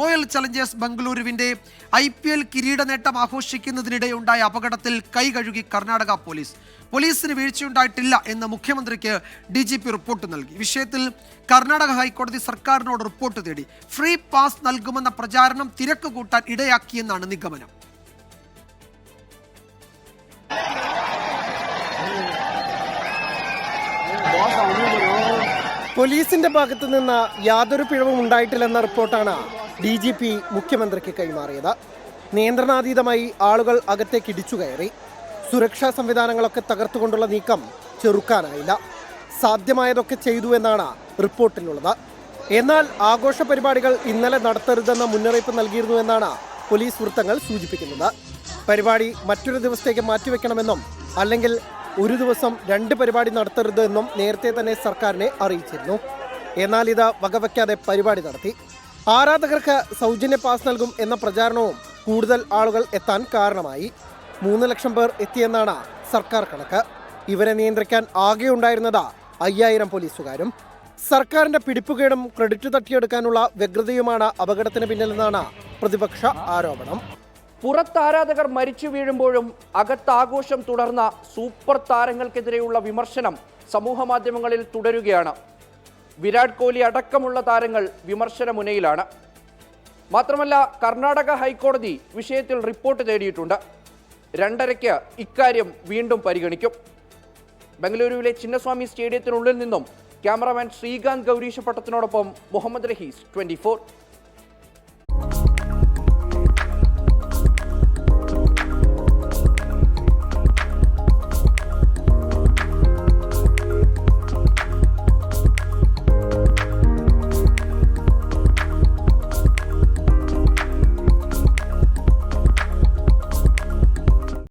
Royal Challengers ബംഗളൂരുവിന്റെ I P L കിരീട നേട്ടം ആഘോഷിക്കുന്നതിനിടെയുണ്ടായ അപകടത്തിൽ കൈ കഴുകി കർണാടക പോലീസ്. പോലീസിന് വീഴ്ചയുണ്ടായിട്ടില്ല എന്ന് മുഖ്യമന്ത്രിക്ക് ഡി ജി പി റിപ്പോർട്ട് നൽകി. വിഷയത്തിൽ കർണാടക ഹൈക്കോടതി സർക്കാരിനോട് റിപ്പോർട്ട് തേടി. ഫ്രീ പാസ് നൽകുമെന്ന പ്രചാരണം തിരക്ക് കൂട്ടാൻ ഇടയാക്കിയെന്നാണ് നിഗമനം. പോലീസിന്റെ ഭാഗത്തു നിന്ന് യാതൊരു പിഴവും ഉണ്ടായിട്ടില്ലെന്ന റിപ്പോർട്ടാണ് ഡി ജി പി മുഖ്യമന്ത്രിക്ക് കൈമാറിയത്. നിയന്ത്രണാതീതമായി ആളുകൾ അകത്തേക്ക് ഇടിച്ചു കയറി. സുരക്ഷാ സംവിധാനങ്ങളൊക്കെ തകർത്തുകൊണ്ടുള്ള നീക്കം ചെറുക്കാനായില്ല. സാധ്യമായതൊക്കെ ചെയ്തു എന്നാണ് റിപ്പോർട്ടിലുള്ളത്. എന്നാൽ ആഘോഷ പരിപാടികൾ ഇന്നലെ നടത്തരുതെന്ന മുന്നറിയിപ്പ് നൽകിയിരുന്നു എന്നാണ് പോലീസ് വൃത്തങ്ങൾ സൂചിപ്പിക്കുന്നത്. പരിപാടി മറ്റൊരു ദിവസത്തേക്ക് മാറ്റിവെക്കണമെന്നും അല്ലെങ്കിൽ ഒരു ദിവസം രണ്ട് പരിപാടി നടത്തരുത് എന്നും നേരത്തെ തന്നെ സർക്കാരിനെ അറിയിച്ചിരുന്നു. എന്നാൽ ഇത് വകവയ്ക്കാതെ പരിപാടി നടത്തി. ആരാധകർക്ക് സൗജന്യ പാസ് നൽകും എന്ന പ്രചാരണവും കൂടുതൽ ആളുകൾ എത്താൻ കാരണമായി. മൂന്ന് ലക്ഷം പേർ എത്തിയെന്നാണ് സർക്കാർ കണക്ക്. ഇവരെ നിയന്ത്രിക്കാൻ ആകെ ഉണ്ടായിരുന്നത് അയ്യായിരം പോലീസുകാരും. സർക്കാരിന്റെ പിടിപ്പുകേടും ക്രെഡിറ്റ് തട്ടിയെടുക്കാനുള്ള വ്യഗ്രതയുമാണ് അപകടത്തിന് പിന്നിലെന്നാണ് പ്രതിപക്ഷ ആരോപണം. പുറത്ത് ആരാധകർ മരിച്ചു വീഴുമ്പോഴും അകത്താഘോഷം തുടർന്ന സൂപ്പർ താരങ്ങൾക്കെതിരെയുള്ള വിമർശനം സമൂഹ മാധ്യമങ്ങളിൽ തുടരുകയാണ്. വിരാട് കോഹ്ലി അടക്കമുള്ള താരങ്ങൾ വിമർശന മുനയിലാണ് മാത്രമല്ല കർണാടക ഹൈക്കോടതി വിഷയത്തിൽ റിപ്പോർട്ട് തേടിയിട്ടുണ്ട്. രണ്ടരയ്ക്ക് ഇക്കാര്യം വീണ്ടും പരിഗണിക്കും. ബംഗളൂരുവിലെ ചിന്നസ്വാമി സ്റ്റേഡിയത്തിനുള്ളിൽ നിന്നും ക്യാമറാമാൻ ശ്രീകാന്ത് ഗൗരീശപട്ടത്തിനോടൊപ്പം മുഹമ്മദ് റഹീസ് ട്വന്റി